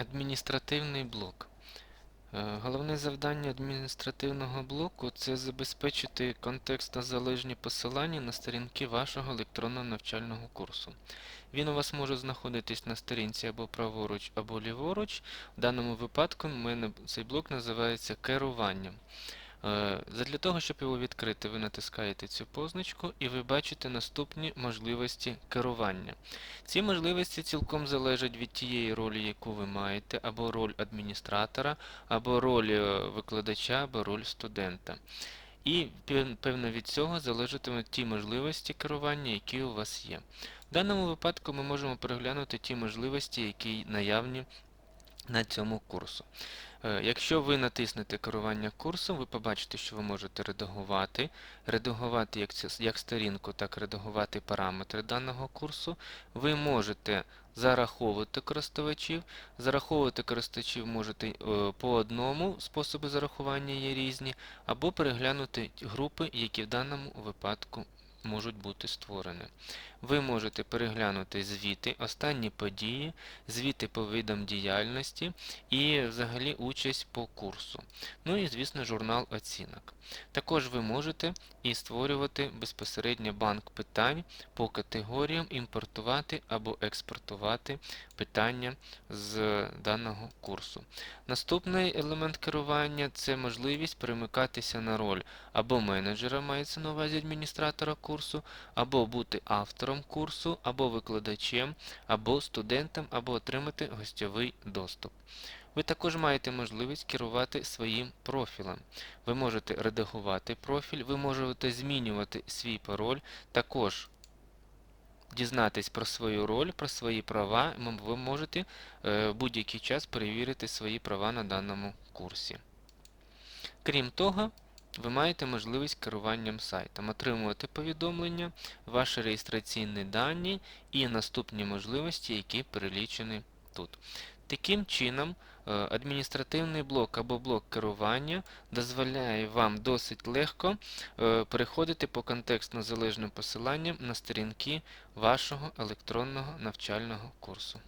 Адміністративний блок. Е, Головне завдання адміністративного блоку це забезпечити контекстно залежні посилання на сторінки вашого електронного навчального курсу. Він у вас може знаходитись на сторінці або праворуч, або ліворуч. В даному випадку мене цей блок називається керуванням. Е, Задля того, щоб його відкрити, ви натискаєте цю позначку і ви бачите наступні можливості керування. Ці можливості цілком залежать від тієї ролі, яку ви маєте, або роль адміністратора, або роль е, викладача, або роль студента. І певно від цього залежатимуть ті можливості керування, які у вас є. В даному випадку ми можемо переглянути ті можливості, які наявні на цьому курсу. Е, Якщо ви натиснете керування курсом, ви побачите, що ви можете редагувати, редагувати як, сторінку, так редагувати параметри даного курсу. Ви можете зараховувати користувачів. Зараховувати користувачів можете е, по одному, способи зарахування є різні, або переглянути групи, які в даному випадку можуть бути створені. Ви можете переглянути звіти, останні події, звіти по видам діяльності і взагалі участь по курсу. Ну і, звісно, журнал оцінок. Також ви можете і створювати безпосередньо банк питань по категоріям, імпортувати або експортувати питання з даного курсу. Наступний елемент керування це можливість перемикатися на роль або менеджера, мається на увазі адміністратора курсу, або бути автором курсу, або викладачем, або студентом, або отримати гостьовий доступ. Ви також маєте можливість керувати своїм профілем. Ви можете редагувати профіль, ви можете змінювати свій пароль, також дізнатись про свою роль, про свої права. Ви можете е, будь-який час перевірити свої права на даному курсі. Крім того, ви маєте можливість керуванням сайтом, отримувати повідомлення, ваші реєстраційні дані і наступні можливості, які перелічені тут. Таким чином, е, адміністративний блок або блок керування дозволяє вам досить легко е, переходити по контекстно залежним посиланням на сторінки вашого електронного навчального курсу.